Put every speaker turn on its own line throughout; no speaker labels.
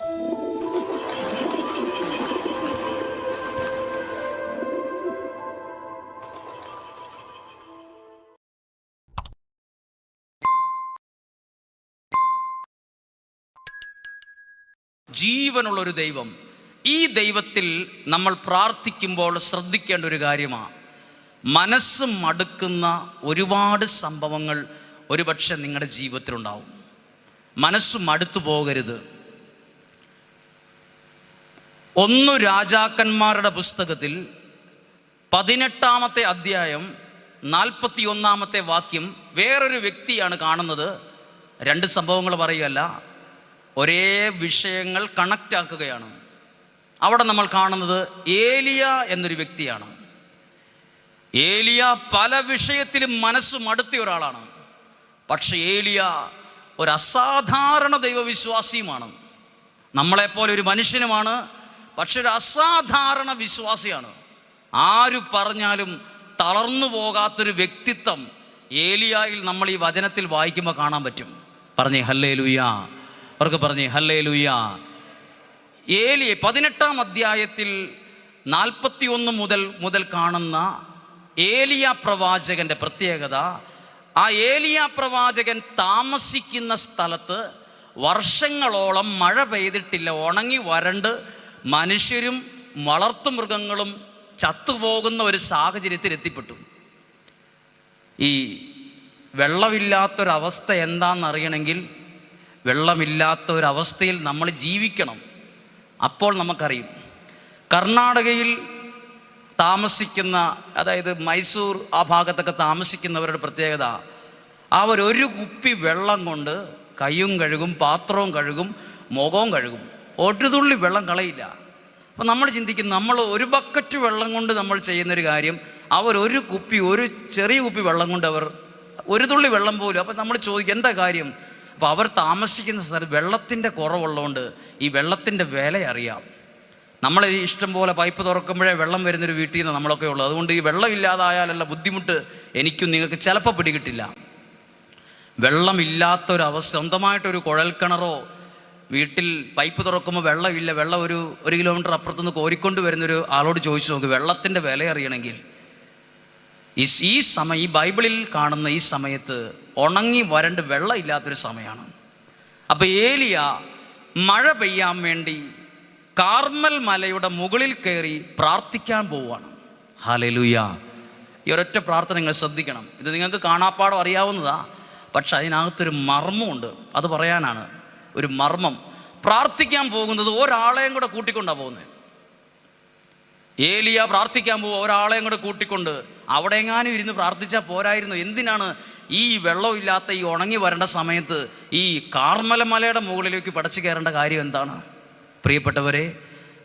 ജീവനുള്ള ഒരു ദൈവം. ഈ ദൈവത്തിൽ നമ്മൾ പ്രാർത്ഥിക്കുമ്പോൾ ശ്രദ്ധിക്കേണ്ട ഒരു കാര്യമാണ് മനസ്സ് മടുക്കുന്ന ഒരുപാട് സംഭവങ്ങൾ ഒരുപക്ഷെ നിങ്ങളുടെ ജീവിതത്തിലുണ്ടാവും. മനസ്സ് മടുത്തു പോകരുത്. ഒന്നു രാജാക്കന്മാരുടെ പുസ്തകത്തിൽ പതിനെട്ടാമത്തെ അധ്യായം നാൽപ്പത്തി ഒന്നാമത്തെ വാക്യം വേറൊരു വ്യക്തിയാണ് കാണുന്നത്. രണ്ട് സംഭവങ്ങൾ പറയുകയല്ല. ഒരേ വിഷയങ്ങൾ കണക്റ്റ് ആക്കുകയാണ്. അവിടെ നമ്മൾ കാണുന്നത് ഏലിയ എന്നൊരു വ്യക്തിയാണ്. ഏലിയ പല വിഷയത്തിലും മനസ്സ് മടുത്തിയ ഒരാളാണ്. പക്ഷെ ഏലിയ ഒരു അസാധാരണ ദൈവവിശ്വാസിയുമാണ്. നമ്മളെപ്പോലെ ഒരു മനുഷ്യനുമാണ്. പക്ഷെ ഒരു അസാധാരണ വിശ്വാസിയാണ്. ആര് പറഞ്ഞാലും തളർന്നു പോകാത്തൊരു വ്യക്തിത്വം ഏലിയായിൽ നമ്മൾ ഈ വചനത്തിൽ വായിക്കുമ്പോൾ കാണാൻ പറ്റും. പറഞ്ഞേ ഹല്ലേ ലുയ്യ അവർക്ക് പറഞ്ഞേ ഹല്ലേ ലുയ്യ ഏലിയെ പതിനെട്ടാം അധ്യായത്തിൽ നാൽപ്പത്തി ഒന്ന് മുതൽ മുതൽ കാണുന്ന ഏലിയ പ്രവാചകന്റെ പ്രത്യേകത ആ ഏലിയ പ്രവാചകൻ താമസിക്കുന്ന സ്ഥലത്ത് വർഷങ്ങളോളം മഴ പെയ്തിട്ടില്ല ഉണങ്ങി വരണ്ട് മനുഷ്യരും വളർത്തുമൃഗങ്ങളും ചത്തുപോകുന്ന ഒരു സാഹചര്യത്തിൽ എത്തിപ്പെട്ടു. ഈ വെള്ളമില്ലാത്തൊരവസ്ഥ എന്താണെന്നറിയണമെങ്കിൽ വെള്ളമില്ലാത്ത ഒരവസ്ഥയിൽ നമ്മൾ ജീവിക്കണം. അപ്പോൾ നമുക്കറിയും. കർണാടകയിൽ താമസിക്കുന്ന അതായത് മൈസൂർ ആ ഭാഗത്തൊക്കെ താമസിക്കുന്നവരുടെ പ്രത്യേകത അവരൊരു കുപ്പി വെള്ളം കൊണ്ട് കൈയും കഴുകും പാത്രവും കഴുകും മുഖവും കഴുകും. ഒരു തുള്ളി വെള്ളം കളയില്ല. അപ്പം നമ്മൾ ചിന്തിക്കും നമ്മൾ ഒരു ബക്കറ്റ് വെള്ളം കൊണ്ട് നമ്മൾ ചെയ്യുന്നൊരു കാര്യം അവർ ഒരു കുപ്പി ഒരു ചെറിയ കുപ്പി വെള്ളം കൊണ്ട് അവർ ഒരു തുള്ളി വെള്ളം പോലും അപ്പം നമ്മൾ ചോദിക്കും എന്താ കാര്യം? അപ്പോൾ അവർ താമസിക്കുന്ന സ്ഥലത്ത് വെള്ളത്തിന്റെ കുറവുള്ളതുകൊണ്ട് ഈ വെള്ളത്തിന്റെ വില അറിയാം. നമ്മൾ ഈ ഇഷ്ടം പോലെ പൈപ്പ് തുറക്കുമ്പോഴേ വെള്ളം വരുന്നൊരു വീട്ടിൽ നിന്ന് നമ്മളൊക്കെ ഉള്ളത്. അതുകൊണ്ട് ഈ വെള്ളം ഇല്ലാതായാലുള്ള ബുദ്ധിമുട്ട് എനിക്കും നിങ്ങൾക്ക് ചിലപ്പോൾ പിടികിട്ടില്ല. വെള്ളമില്ലാത്തൊരവസ്ഥ സ്വന്തമായിട്ടൊരു കുഴൽക്കിണറോ വീട്ടിൽ പൈപ്പ് തുറക്കുമ്പോൾ വെള്ളമില്ല. വെള്ളം ഒരു ഒരു കിലോമീറ്റർ അപ്പുറത്തുനിന്ന് കോരിക്കൊണ്ട് വരുന്നൊരു ആളോട് ചോദിച്ചു നോക്ക് വെള്ളത്തിന്റെ വില അറിയണമെങ്കിൽ. ഈ ഈ സമയം ഈ ബൈബിളിൽ കാണുന്ന ഈ സമയത്ത് ഉണങ്ങി വരണ്ട് വെള്ളം ഇല്ലാത്തൊരു സമയമാണ് അപ്പോൾ ഏലിയ മഴ പെയ്യാൻ വേണ്ടി കാർമൽ മലയുടെ മുകളിൽ കയറി പ്രാർത്ഥിക്കാൻ പോവുകയാണ് ഹാലലുയ ഈ ഒരൊറ്റ പ്രാർത്ഥന നിങ്ങൾ ശ്രദ്ധിക്കണം. ഇത് നിങ്ങൾക്ക് കാണാപ്പാടം അറിയാവുന്നതാ. പക്ഷെ അതിനകത്തൊരു മർമ്മമുണ്ട്. അത് പറയാനാണ്. ഒരു മർമ്മം. പ്രാർത്ഥിക്കാൻ പോകുന്നത് ഒരാളെയും കൂടെ കൂട്ടിക്കൊണ്ടാണ് പോകുന്നത് ഏലിയ പ്രാർത്ഥിക്കാൻ പോകുക ഒരാളെയും കൂടെ കൂട്ടിക്കൊണ്ട് അവിടെ എങ്ങാനും ഇരുന്ന് പ്രാർത്ഥിച്ചാൽ പോരായിരുന്നു. എന്തിനാണ് ഈ വെള്ളമില്ലാത്ത ഈ ഉണങ്ങി വരേണ്ട സമയത്ത് ഈ കാർമല മലയുടെ മുകളിലേക്ക് പടച്ചു കയറേണ്ട കാര്യം എന്താണ്? പ്രിയപ്പെട്ടവരെ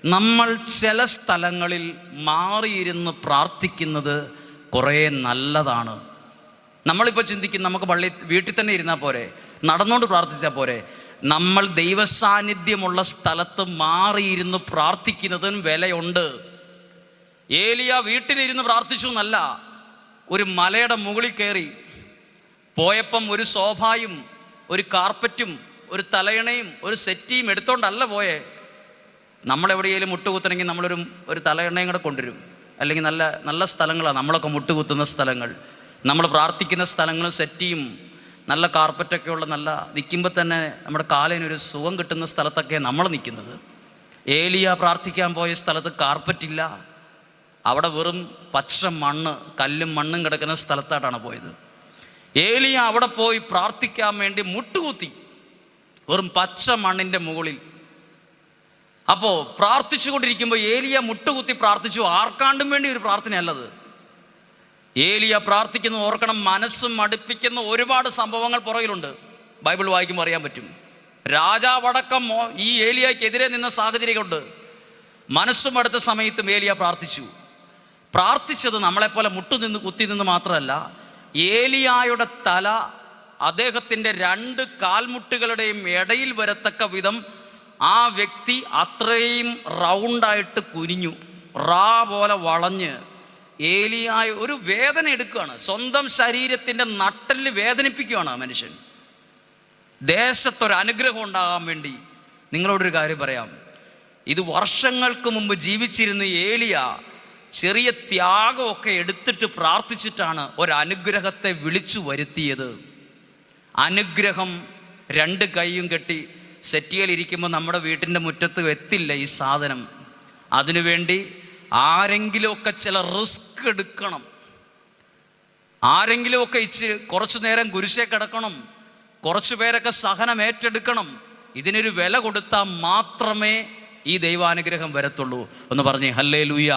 നമ്മൾ ചില സ്ഥലങ്ങളിൽ മാറിയിരുന്ന് പ്രാർത്ഥിക്കുന്നത് കുറേ നല്ലതാണ്. നമ്മളിപ്പോൾ ചിന്തിക്കും നമുക്ക് പള്ളി വീട്ടിൽ തന്നെ ഇരുന്നാൽ പോരെ. നടന്നുകൊണ്ട് പ്രാർത്ഥിച്ചാൽ പോരെ. നമ്മൾ ദൈവസാന്നിധ്യമുള്ള സ്ഥലത്ത് മാറിയിരുന്ന് പ്രാർത്ഥിക്കുന്നതിന് വിലയുണ്ട്. ഏലിയ വീട്ടിലിരുന്ന് പ്രാർത്ഥിച്ചു എന്നല്ല ഒരു മലയുടെ മുകളിൽ കയറി. പോയപ്പം ഒരു സോഫായും ഒരു കാർപ്പറ്റും ഒരു തലയണയും ഒരു സെറ്റിയും എടുത്തോണ്ടല്ല പോയേ. നമ്മളെവിടെയെങ്കിലും മുട്ടുകുത്തണമെങ്കിൽ നമ്മളൊരു ഒരു തലയണയും കൂടെ കൊണ്ടുവരും. അല്ലെങ്കിൽ നല്ല നല്ല സ്ഥലങ്ങളാണ് നമ്മളൊക്കെ മുട്ടുകുത്തുന്ന സ്ഥലങ്ങൾ. നമ്മൾ പ്രാർത്ഥിക്കുന്ന സ്ഥലങ്ങളും സെറ്റിയും നല്ല കാർപ്പറ്റൊക്കെ ഉള്ള നല്ല നിൽക്കുമ്പോൾ തന്നെ നമ്മുടെ കാലിനൊരു സുഖം കിട്ടുന്ന സ്ഥലത്തൊക്കെ നമ്മൾ നിൽക്കുന്നത്. ഏലിയ പ്രാർത്ഥിക്കാൻ പോയ സ്ഥലത്ത് കാർപ്പറ്റില്ല. അവിടെ വെറും പച്ച മണ്ണ് കല്ലും മണ്ണും കിടക്കുന്ന സ്ഥലത്തായിട്ടാണ് പോയത്. ഏലിയ അവിടെ പോയി പ്രാർത്ഥിക്കാൻ വേണ്ടി മുട്ടുകൂത്തി വെറും പച്ച മണ്ണിന്റെ മുകളിൽ. അപ്പോൾ പ്രാർത്ഥിച്ചു കൊണ്ടിരിക്കുമ്പോൾ ഏലിയ മുട്ടുകുത്തി പ്രാർത്ഥിച്ചു. ആർക്കാണ്ടും വേണ്ടി ഒരു പ്രാർത്ഥനയല്ലത്. ഏലിയ പ്രാർത്ഥിക്കുന്ന ഓർക്കണം മനസ്സും മടുപ്പിക്കുന്ന ഒരുപാട് സംഭവങ്ങൾ പുറകിലുണ്ട്. ബൈബിൾ വായിക്കുമ്പോൾ അറിയാൻ പറ്റും. രാജാവടക്കം ഈ ഏലിയക്കെതിരെ നിന്ന സാഹചര്യമുണ്ട് മനസ്സും അടുത്ത സമയത്തും ഏലിയ പ്രാർത്ഥിച്ചു. പ്രാർത്ഥിച്ചത് നമ്മളെപ്പോലെ മുട്ടുനിന്ന് കുത്തി നിന്ന് മാത്രമല്ല ഏലിയായുടെ തല അദ്ദേഹത്തിന്റെ രണ്ട് കാൽമുട്ടുകളുടെയും ഇടയിൽ വരത്തക്ക വിധം ആ വ്യക്തി അത്രയും റൗണ്ടായിട്ട് കുനിഞ്ഞു റാ പോലെ വളഞ്ഞ് ഏലിയായ ഒരു വേദന എടുക്കുകയാണ്. സ്വന്തം ശരീരത്തിന്റെ നട്ടലിൽ വേദനിപ്പിക്കുകയാണ് ആ മനുഷ്യൻ. ദേശത്തൊരു അനുഗ്രഹം ഉണ്ടാകാൻ വേണ്ടി നിങ്ങളോടൊരു കാര്യം പറയാം. ഇത് വർഷങ്ങൾക്ക് മുമ്പ് ജീവിച്ചിരുന്ന ഏലിയ ചെറിയ ത്യാഗമൊക്കെ എടുത്തിട്ട് പ്രാർത്ഥിച്ചിട്ടാണ് ഒരനുഗ്രഹത്തെ വിളിച്ചു വരുത്തിയത്. അനുഗ്രഹം രണ്ട് കൈയും കെട്ടി സെറ്റിയലിരിക്കുമ്പോൾ നമ്മുടെ വീട്ടിന്റെ മുറ്റത്ത് എത്തില്ല ഈ സാധനം. അതിനുവേണ്ടി ആരെങ്കിലുമൊക്കെ ചില റിസ്ക് എടുക്കണം. ആരെങ്കിലുമൊക്കെ ഇച്ചിരി കുറച്ചു നേരം കുരിശേ കിടക്കണം. കുറച്ചു പേരൊക്കെ സഹനം ഏറ്റെടുക്കണം. ഇതിനൊരു വില കൊടുത്താൽ മാത്രമേ ഈ ദൈവാനുഗ്രഹം വരത്തുള്ളൂ. എന്ന് പറഞ്ഞേ ഹല്ലേ ലൂയ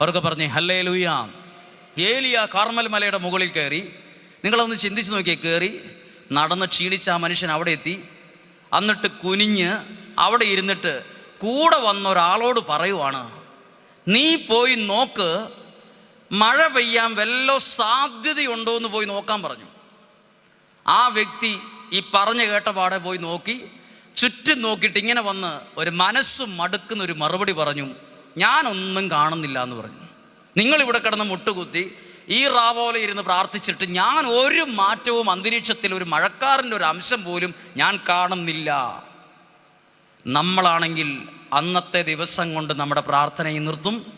അവർക്ക് പറഞ്ഞേ ഹല്ലേ ലൂയ ഏലിയ കാർമൽ മലയുടെ മുകളിൽ കയറി. നിങ്ങളൊന്ന് ചിന്തിച്ച് നോക്കിയേ കയറി. നടന്ന് ക്ഷീണിച്ച ആ മനുഷ്യൻ അവിടെ എത്തി. എന്നിട്ട് കുനിഞ്ഞ് അവിടെ ഇരുന്നിട്ട് കൂടെ വന്ന ഒരാളോട് പറയുവാണ് നീ പോയി നോക്ക് മഴ പെയ്യാൻ വല്ല സാധ്യതയുണ്ടോ എന്ന് പോയി നോക്കാൻ പറഞ്ഞു. ആ വ്യക്തി ഈ പറഞ്ഞു കേട്ട പാടെ പോയി നോക്കി. ചുറ്റും നോക്കിയിട്ട് ഇങ്ങനെ വന്ന് ഒരു മനസ്സ് മടുക്കുന്ന ഒരു മറുപടി പറഞ്ഞു ഞാനൊന്നും കാണുന്നില്ല എന്ന് പറഞ്ഞു. നിങ്ങളിവിടെ കിടന്ന് മുട്ടുകുത്തി ഈ റാവോലെ ഇരുന്ന് പ്രാർത്ഥിച്ചിട്ട് ഞാൻ ഒരു മാറ്റവും അന്തരീക്ഷത്തിൽ ഒരു മഴക്കാറിന്റെ ഒരു അംശം പോലും ഞാൻ കാണുന്നില്ല. നമ്മളാണെങ്കിൽ അന്നത്തെ ദിവസം കൊണ്ട് നമ്മുടെ പ്രാർത്ഥനയും നിർത്തും.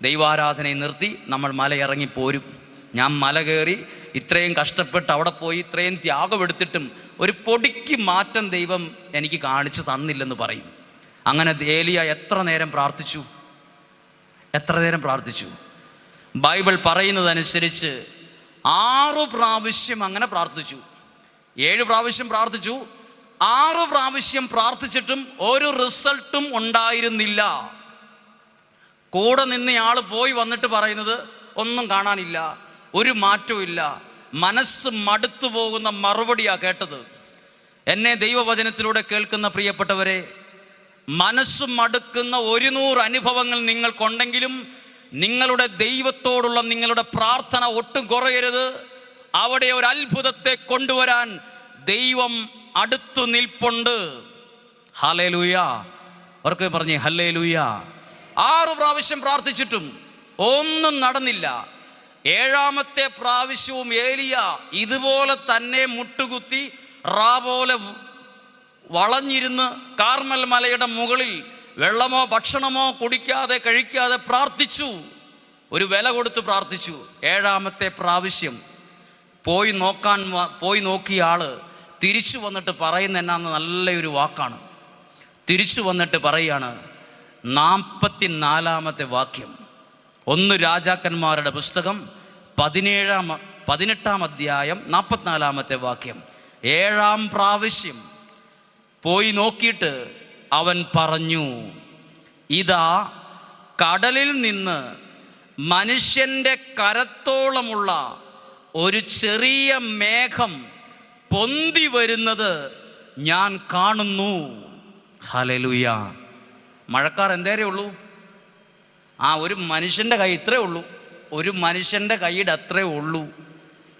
ദൈവാരാധനയും നിർത്തി നമ്മൾ മലയിറങ്ങി പോരും. ഞാൻ മല കയറി ഇത്രയും കഷ്ടപ്പെട്ട് അവിടെ പോയി ഇത്രയും ത്യാഗമെടുത്തിട്ടും ഒരു പൊടിക്ക് മാറ്റം ദൈവം എനിക്ക് കാണിച്ചു തന്നില്ലെന്ന് പറയും. അങ്ങനെ ഏലിയ എത്ര നേരം പ്രാർത്ഥിച്ചു? എത്ര നേരം പ്രാർത്ഥിച്ചു? ബൈബിൾ പറയുന്നതനുസരിച്ച് ആറു പ്രാവശ്യം അങ്ങനെ പ്രാർത്ഥിച്ചു. ഏഴ് പ്രാവശ്യം പ്രാർത്ഥിച്ചു. ആറ് പ്രാവശ്യം പ്രാർത്ഥിച്ചിട്ടും ഒരു റിസൾട്ടും ഉണ്ടായിരുന്നില്ല. കൂടെ നിന്നയാൾ പോയി വന്നിട്ട് പറയുന്നത് ഒന്നും കാണാനില്ല ഒരു മാറ്റവും മനസ്സ് മടുത്തു പോകുന്ന മറുപടിയാണ് കേട്ടത്. എന്നെ ദൈവവചനത്തിലൂടെ കേൾക്കുന്ന പ്രിയപ്പെട്ടവരെ മനസ്സ് മടുക്കുന്ന ഒരു നൂറ് അനുഭവങ്ങൾ നിങ്ങൾക്കുണ്ടെങ്കിലും നിങ്ങളുടെ ദൈവത്തോടുള്ള നിങ്ങളുടെ പ്രാർത്ഥന ഒട്ടും കുറയരുത്. അവിടെ ഒരു അത്ഭുതത്തെ കൊണ്ടുവരാൻ ദൈവം അടുത്തു നിൽപ്പുണ്ട്. ഹലേ ലൂയ ഓർക്കെ പറഞ്ഞേ ഹല്ലേ ലൂയ ആറു പ്രാവശ്യം പ്രാർത്ഥിച്ചിട്ടും ഒന്നും നടന്നില്ല. ഏഴാമത്തെ പ്രാവശ്യവും ഏലിയ ഇതുപോലെ തന്നെ മുട്ടുകുത്തി റാ പോലെ വളഞ്ഞിരുന്ന് കാർമൽ മലയുടെ മുകളിൽ വെള്ളമോ ഭക്ഷണമോ കുടിക്കാതെ കഴിക്കാതെ പ്രാർത്ഥിച്ചു. ഒരു വില കൊടുത്ത് പ്രാർത്ഥിച്ചു. ഏഴാമത്തെ പ്രാവശ്യം പോയി നോക്കാൻ പോയി നോക്കിയ ആൾ തിരിച്ചു വന്നിട്ട് പറയുന്ന എന്നാന്ന് നല്ലൊരു വാക്കാണ്. തിരിച്ചു വന്നിട്ട് പറയാണ് നാൽപ്പത്തി നാലാമത്തെ വാക്യം. ഒന്ന് രാജാക്കന്മാരുടെ പുസ്തകം പതിനേഴാം പതിനെട്ടാം അധ്യായം നാൽപ്പത്തിനാലാമത്തെ വാക്യം. ഏഴാം പ്രാവശ്യം പോയി നോക്കിയിട്ട് അവൻ പറഞ്ഞു ഇതാ കടലിൽ നിന്ന് മനുഷ്യന്റെ കരത്തോളമുള്ള ഒരു ചെറിയ മേഘം പൊന്തി വരുന്നത് ഞാൻ കാണുന്നു. ഹലലുയ മഴക്കാർ എന്തേരേ ഉള്ളൂ? ആ ഒരു മനുഷ്യന്റെ കൈ ഇത്രേ ഉള്ളൂ. ഒരു മനുഷ്യന്റെ കൈയുടെ അത്രേ ഉള്ളൂ.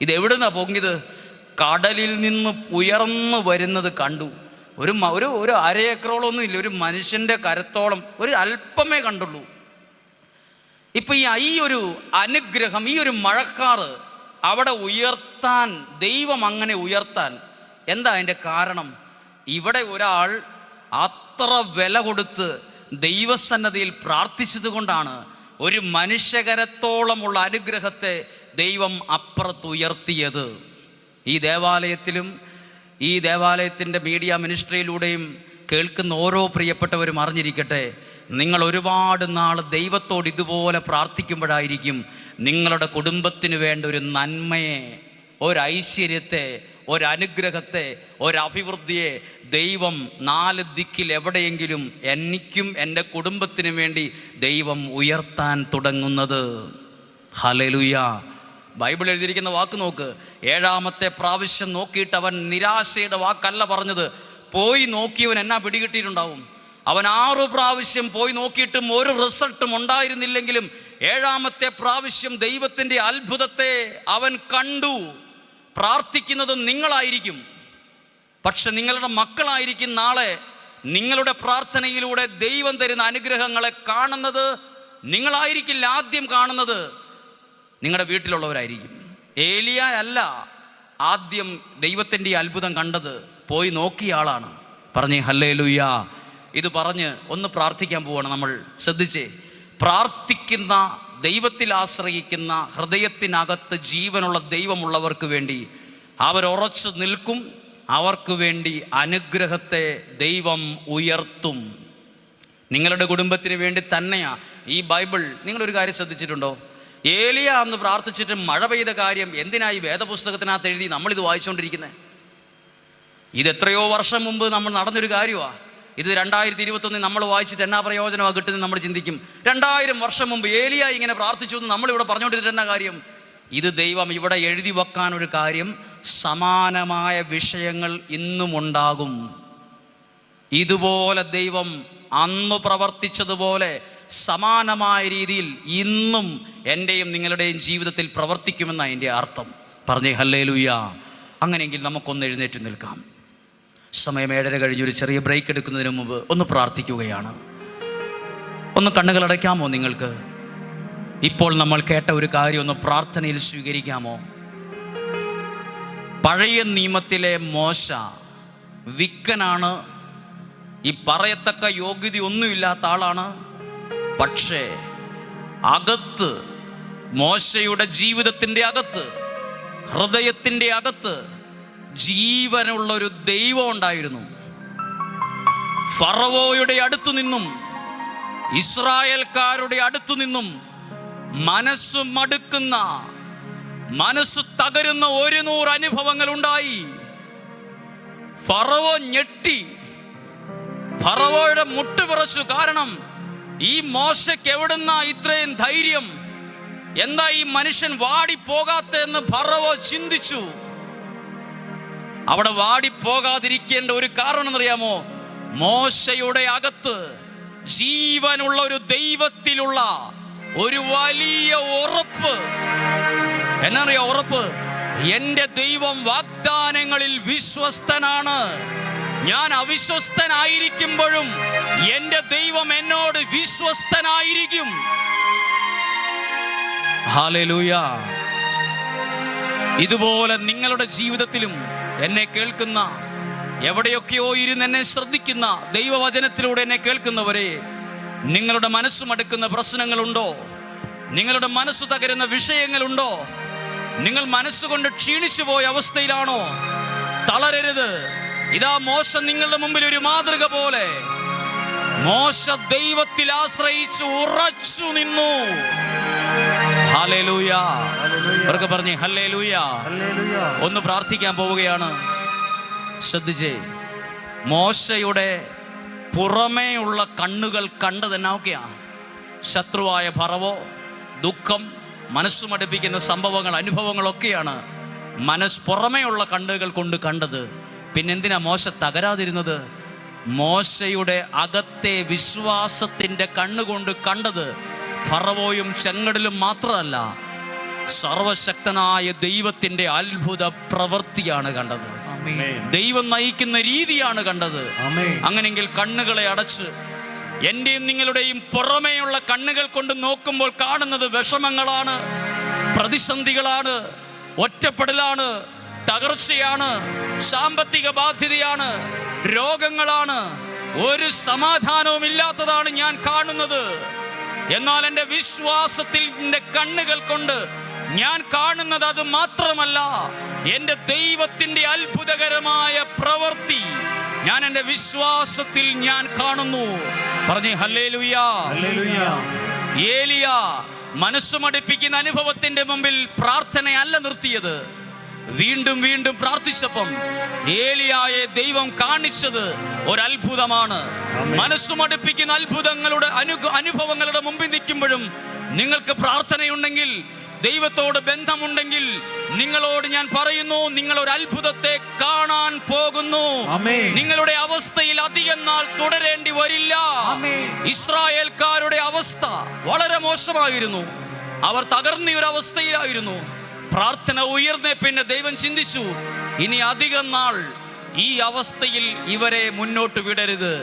ഇത് എവിടുന്നാ പൊങ്ങിയത്? കടലിൽ നിന്ന് ഉയർന്നു വരുന്നത് കണ്ടു. ഒരു ഒരു ഒരു അര ഏക്കറോളൊന്നും ഇല്ല. ഒരു മനുഷ്യന്റെ കരത്തോളം ഒരു അല്പമേ കണ്ടുള്ളൂ. ഇപ്പൊ ഈ ഈ ഒരു അനുഗ്രഹം ഈ ഒരു മഴക്കാറ് അവിടെ ഉയർത്താൻ ദൈവം അങ്ങനെ ഉയർത്താൻ എന്താ അതിന്റെ കാരണം? ഇവിടെ ഒരാൾ അത്ര വില കൊടുത്ത് ദൈവസന്നതിയിൽ പ്രാർത്ഥിച്ചതുകൊണ്ടാണ് ഒരു മനുഷ്യകരത്തോളമുള്ള അനുഗ്രഹത്തെ ദൈവം അപ്പുറത്തുയർത്തിയത് ഈ ദേവാലയത്തിലും ഈ ദേവാലയത്തിന്റെ മീഡിയ മിനിസ്ട്രിയിലൂടെയും കേൾക്കുന്ന ഓരോ പ്രിയപ്പെട്ടവരും അറിഞ്ഞിരിക്കട്ടെ നിങ്ങൾ ഒരുപാട് നാൾ ദൈവത്തോട് ഇതുപോലെ പ്രാർത്ഥിക്കുമ്പോഴായിരിക്കും നിങ്ങളുടെ കുടുംബത്തിന് വേണ്ട ഒരു നന്മയെ ഒരൈശ്വര്യത്തെ ഒരനുഗ്രഹത്തെ ഒരഭിവൃദ്ധിയെ ദൈവം നാല് ദിക്കിൽ എവിടെയെങ്കിലും എനിക്കും എന്റെ കുടുംബത്തിനും വേണ്ടി ദൈവം ഉയർത്താൻ തുടങ്ങുന്നത്. ഹലലുയ ബൈബിൾ എഴുതിയിരിക്കുന്ന വാക്ക് നോക്ക്. ഏഴാമത്തെ പ്രാവശ്യം നോക്കിയിട്ട് അവൻ നിരാശയുടെ വാക്കല്ല പറഞ്ഞത്. പോയി നോക്കിയവൻ എന്നാ പിടികിട്ടിയിട്ടുണ്ടാവും? അവൻ ആറു പ്രാവശ്യം പോയി നോക്കിയിട്ടും ഒരു റിസൾട്ടും ഉണ്ടായിരുന്നില്ലെങ്കിലും ഏഴാമത്തെ പ്രാവശ്യം ദൈവത്തിന്റെ അത്ഭുതത്തെ അവൻ കണ്ടു. പ്രാർത്ഥിക്കുന്നത് നിങ്ങളായിരിക്കും. പക്ഷെ നിങ്ങളുടെ മക്കളായിരിക്കും നാളെ. നിങ്ങളുടെ പ്രാർത്ഥനയിലൂടെ ദൈവം തരുന്ന അനുഗ്രഹങ്ങളെ കാണുന്നത് നിങ്ങളായിരിക്കില്ല ആദ്യം കാണുന്നത്. നിങ്ങളുടെ വീട്ടിലുള്ളവരായിരിക്കും. ഏലിയ അല്ല ആദ്യം ദൈവത്തിന്റെ അത്ഭുതം കണ്ടത്. പോയി നോക്കിയ ആളാണ്. പറഞ്ഞേ ഹല്ലേ ലുയ്യ ഇത് പറഞ്ഞ് ഒന്ന് പ്രാർത്ഥിക്കാൻ പോവാണ് നമ്മൾ. ശ്രദ്ധിച്ചേ. പ്രാർത്ഥിക്കുന്ന ദൈവത്തിൽ ആശ്രയിക്കുന്ന ഹൃദയത്തിനകത്ത് ജീവനുള്ള ദൈവമുള്ളവർക്ക് വേണ്ടി അവരുറച്ചു നിൽക്കും അവർക്ക് വേണ്ടി അനുഗ്രഹത്തെ ദൈവം ഉയർത്തും. നിങ്ങളുടെ കുടുംബത്തിന് വേണ്ടി തന്നെയാ. ഈ ബൈബിൾ നിങ്ങളൊരു കാര്യം ശ്രദ്ധിച്ചിട്ടുണ്ടോ? ഏലിയ അന്ന് പ്രാർത്ഥിച്ചിട്ട് മഴ പെയ്ത കാര്യം എന്തിനായി വേദപുസ്തകത്തിനകത്ത് എഴുതി നമ്മളിത് വായിച്ചുകൊണ്ടിരിക്കുന്നത് ഇത് എത്രയോ വർഷം മുമ്പ് നമ്മൾ നടന്നൊരു കാര്യമാണ് ഇത് രണ്ടായിരത്തി ഇരുപത്തൊന്നിൽ നമ്മൾ വായിച്ചിട്ട് എന്നാ പ്രയോജനമാണ് കിട്ടുന്നത് നമ്മൾ ചിന്തിക്കും. രണ്ടായിരം വർഷം മുമ്പ് ഏലിയ ഇങ്ങനെ പ്രാർത്ഥിച്ചു എന്ന് നമ്മളിവിടെ പറഞ്ഞുകൊണ്ടിരുന്ന കാര്യം? ഇത് ദൈവം ഇവിടെ എഴുതി വെക്കാൻ ഒരു കാര്യം സമാനമായ വിഷയങ്ങൾ ഇന്നും ഉണ്ടാകും. ഇതുപോലെ ദൈവം അന്ന് പ്രവർത്തിച്ചതുപോലെ സമാനമായ രീതിയിൽ ഇന്നും എന്റെയും നിങ്ങളുടെയും ജീവിതത്തിൽ പ്രവർത്തിക്കുമെന്നാണ് എന്റെ അർത്ഥം. പറഞ്ഞേ ഹല്ലേ ലുയ്യ അങ്ങനെയെങ്കിൽ നമുക്കൊന്ന് എഴുന്നേറ്റ് നിൽക്കാം. സമയം ഏഴര കഴിഞ്ഞ് ഒരു ചെറിയ ബ്രേക്ക് എടുക്കുന്നതിന് മുമ്പ് ഒന്ന് പ്രാർത്ഥിക്കുകയാണ്. ഒന്ന് കണ്ണുകൾ അടയ്ക്കാമോ നിങ്ങൾക്ക്? ഇപ്പോൾ നമ്മൾ കേട്ട ഒരു കാര്യം ഒന്ന് പ്രാർത്ഥനയിൽ സ്വീകരിക്കാമോ? പഴയ നിയമത്തിലെ മോശ വിക്കനാണ് ഈ പറയത്തക്ക യോഗ്യത ഒന്നുമില്ലാത്ത ആളാണ്. പക്ഷേ അകത്ത് മോശയുടെ ജീവിതത്തിന്റെ അകത്ത് ഹൃദയത്തിന്റെ അകത്ത് ജീവനുള്ള ഒരു ദൈവം ഉണ്ടായിരുന്നു. ഫറവോയുടെ അടുത്തു നിന്നും ഇസ്രായേൽക്കാരുടെ അടുത്തു നിന്നും മനസ്സ് മടുക്കുന്ന മനസ്സ് തകരുന്ന ഒരു നൂറ് അനുഭവങ്ങൾ ഉണ്ടായി. ഫറവോ ഞെട്ടി. ഫറവോയുടെ മുട്ട് വിറച്ചു. കാരണം ഈ മോശയ്ക്ക് എവിടുന്ന ഇത്രയും ധൈര്യം? എന്താ ഈ മനുഷ്യൻ വാടിപ്പോകാത്ത എന്ന് ഫറവോ ചിന്തിച്ചു. അവിടെ വാടിപ്പോകാതിരിക്കേണ്ട ഒരു കാരണം എന്നറിയാമോ മോശയുടെ അകത്ത് ജീവനുള്ള ഒരു ദൈവത്തിലുള്ള ഒരു വലിയ ഉറപ്പ്. എന്നറിയാ ഉറപ്പ്? എന്റെ ദൈവം വാഗ്ദാനങ്ങളിൽ വിശ്വസ്തനാണ്. ഞാൻ അവിശ്വസ്തനായിരിക്കുമ്പോഴും എന്റെ ദൈവം എന്നോട് വിശ്വസ്തനായിരിക്കും. ഹാലലൂയ ഇതുപോലെ നിങ്ങളുടെ ജീവിതത്തിലും എന്നെ കേൾക്കുന്ന എവിടെയൊക്കെയോ ഇരുന്ന് എന്നെ ശ്രദ്ധിക്കുന്ന ദൈവവചനത്തിലൂടെ എന്നെ കേൾക്കുന്നവരെ നിങ്ങളുടെ മനസ്സ് മടുക്കുന്ന പ്രശ്നങ്ങളുണ്ടോ? നിങ്ങളുടെ മനസ്സ് തകരുന്ന വിഷയങ്ങളുണ്ടോ? നിങ്ങൾ മനസ്സുകൊണ്ട് ക്ഷീണിച്ചു പോയ അവസ്ഥയിലാണോ? തളരരുത്. ഇതാ മോശം നിങ്ങളുടെ മുമ്പിൽ ഒരു മാതൃക പോലെ. മോശ ദൈവത്തിൽ ആശ്രയിച്ചു ഉറച്ചു നിന്നു. ഹല്ലേലൂയ. ഹല്ലേ ലൂയ ഒന്ന് പ്രാർത്ഥിക്കാൻ പോവുകയാണ്. ശ്രദ്ധിച്ചേ. മോശയുടെ പുറമേയുള്ള കണ്ണുകൾ കണ്ടത് എന്നാക്കെയാ ശത്രുവായ ഭറവോ ദുഃഖം മനസ്സുമടുപ്പിക്കുന്ന സംഭവങ്ങൾ അനുഭവങ്ങളൊക്കെയാണ് മനസ് പുറമേയുള്ള കണ്ണുകൾ കൊണ്ട് കണ്ടത്. പിന്നെന്തിനാ മോശ തകരാതിരുന്നത്? മോശയുടെ അകത്തെ വിശ്വാസത്തിന്റെ കണ്ണുകൊണ്ട് കണ്ടത് ഫറവോയും ചെങ്കടലും മാത്രമല്ല സർവശക്തനായ ദൈവത്തിന്റെ അത്ഭുത പ്രവൃത്തിയാണ് കണ്ടത്. ദൈവം നയിക്കുന്ന രീതിയാണ് കണ്ടത്. അങ്ങനെങ്കിൽ കണ്ണുകളെ അടച്ച് എന്റെയും നിങ്ങളുടെയും പുറമേയുള്ള കണ്ണുകൾ കൊണ്ട് നോക്കുമ്പോൾ കാണുന്നത് വിഷമങ്ങളാണ് പ്രതിസന്ധികളാണ് ഒറ്റപ്പെടലാണ് തകർച്ചയാണ് സാമ്പത്തിക ബാധ്യതയാണ് രോഗങ്ങളാണ്. ഒരു സമാധാനവും ഇല്ലാത്തതാണ് ഞാൻ കാണുന്നത്. എന്നാൽ എന്റെ വിശ്വാസത്തിൽ എന്റെ കണ്ണുകൾ കൊണ്ട് ഞാൻ കാണുന്നത് അത് മാത്രമല്ല. എന്റെ ദൈവത്തിന്റെ അത്ഭുതകരമായ പ്രവൃത്തി ഞാൻ എന്റെ വിശ്വാസത്തിൽ ഞാൻ കാണുന്നു. പറഞ്ഞു ഹല്ലേ ഏലിയ മനസ്സുമടുപ്പിക്കുന്ന അനുഭവത്തിന്റെ മുമ്പിൽ പ്രാർത്ഥനയല്ല നിർത്തിയത്. വീണ്ടും വീണ്ടും പ്രാർത്ഥിച്ചപ്പം ഏലിയായെ ദൈവം കാണിച്ചത് ഒരത്ഭുതമാണ്. മനസ്സുമടുപ്പിക്കുന്ന അത്ഭുതങ്ങളുടെ അനു അനുഭവങ്ങളുടെ മുമ്പിൽ നിൽക്കുമ്പോഴും നിങ്ങൾക്ക് പ്രാർത്ഥനയുണ്ടെങ്കിൽ ദൈവത്തോട് ബന്ധമുണ്ടെങ്കിൽ നിങ്ങളോട് ഞാൻ പറയുന്നു നിങ്ങൾ ഒരു അത്ഭുതത്തെ കാണാൻ പോകുന്നു. നിങ്ങളുടെ അവസ്ഥയിൽ അധികം നാൾ തുടരേണ്ടി വരില്ല. ഇസ്രായേൽക്കാരുടെ അവസ്ഥ വളരെ മോശമായിരുന്നു. അവർ തകർന്ന ഒരു അവസ്ഥയിലായിരുന്നു പ്രാർത്ഥന ഉയർന്നേ പിന്നെ ദൈവം ചിന്തിച്ചു ഇനി അധികം നാൾ ഈ അവസ്ഥയിൽ ഇവരെ മുന്നോട്ട് വിടരുത്.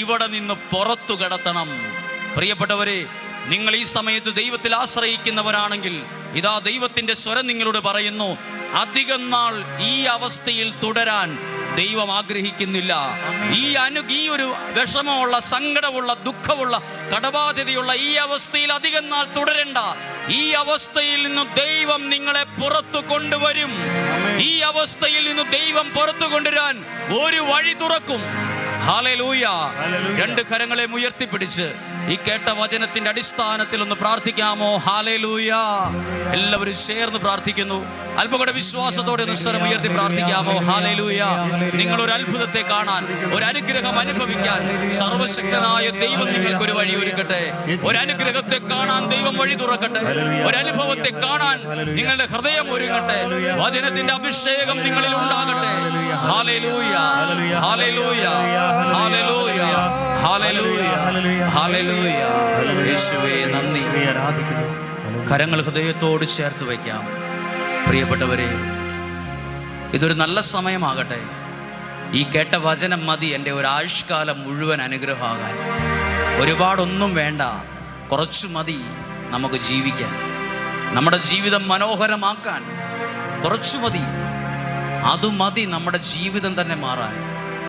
ഇവിടെ നിന്ന് പുറത്തു കടത്തണം. പ്രിയപ്പെട്ടവരെ നിങ്ങൾ ഈ സമയത്ത് ദൈവത്തിൽ ആശ്രയിക്കുന്നവരാണെങ്കിൽ ഇതാ ദൈവത്തിന്റെ സ്വരം നിങ്ങളോട് പറയുന്നു അധികം നാൾ ഈ അവസ്ഥയിൽ തുടരാൻ ദൈവം ആഗ്രഹിക്കുന്നില്ല. ഈ അനു ഈ ഒരു വിഷമമുള്ള സങ്കടമുള്ള ദുഃഖമുള്ള കടബാധ്യതയുള്ള ഈ അവസ്ഥയിൽ അധികം നാൾ തുടരണ്ട. ഈ അവസ്ഥയിൽ നിന്ന് ദൈവം നിങ്ങളെ പുറത്തു കൊണ്ടുവരും. ഈ അവസ്ഥയിൽ നിന്ന് ദൈവം പുറത്തു കൊണ്ടുവരാൻ ഒരു വഴി തുറക്കും. രണ്ട് കരങ്ങളെ ഉയർത്തിപ്പിടിച്ച് ഈ കേട്ട വചനത്തിന്റെ അടിസ്ഥാനത്തിൽ ഒന്ന് പ്രാർത്ഥിക്കാമോ? ഹാലേലൂയ. എല്ലാവരും ചേർന്ന് പ്രാർത്ഥിക്കുന്നു. അല്പം കൂടെ വിശ്വാസത്തോടെ ഒന്ന് സ്വരം ഉയർത്തി പ്രാർത്ഥിക്കാമോ? ഹാലേലൂയ. നിങ്ങൾ ഒരു അത്ഭുതത്തെ കാണാൻ ഒരു അനുഗ്രഹം അനുഭവിക്കാൻ സർവശക്തനായ ദൈവം നിങ്ങൾക്ക് ഒരു വഴി ഒരുക്കട്ടെ. ഒരു അനുഗ്രഹത്തെ കാണാൻ ദൈവം വഴി തുറക്കട്ടെ. ഒരു അനുഭവത്തെ കാണാൻ നിങ്ങളുടെ ഹൃദയം ഒരുങ്ങട്ടെ. വചനത്തിന്റെ അഭിഷേകം നിങ്ങളിൽ ഉണ്ടാകട്ടെ. ഹാലേലൂയ. ഹാലലൂയ. യേശുവേ നന്ദി. കരങ്ങൾ ഹൃദയത്തോട് ചേർത്ത് വയ്ക്കാം. പ്രിയപ്പെട്ടവരെ ഇതൊരു നല്ല സമയമാകട്ടെ. ഈ കേട്ട വചനം മതി എന്റെ ഒരു ആയുഷ്കാലം മുഴുവൻ അനുഗ്രഹമാകാൻ. ഒരുപാടൊന്നും വേണ്ട. കുറച്ചു മതി നമുക്ക് ജീവിക്കാൻ. നമ്മുടെ ജീവിതം മനോഹരമാക്കാൻ. കുറച്ചു മതി. അത് മതി നമ്മുടെ ജീവിതം തന്നെ മാറാൻ.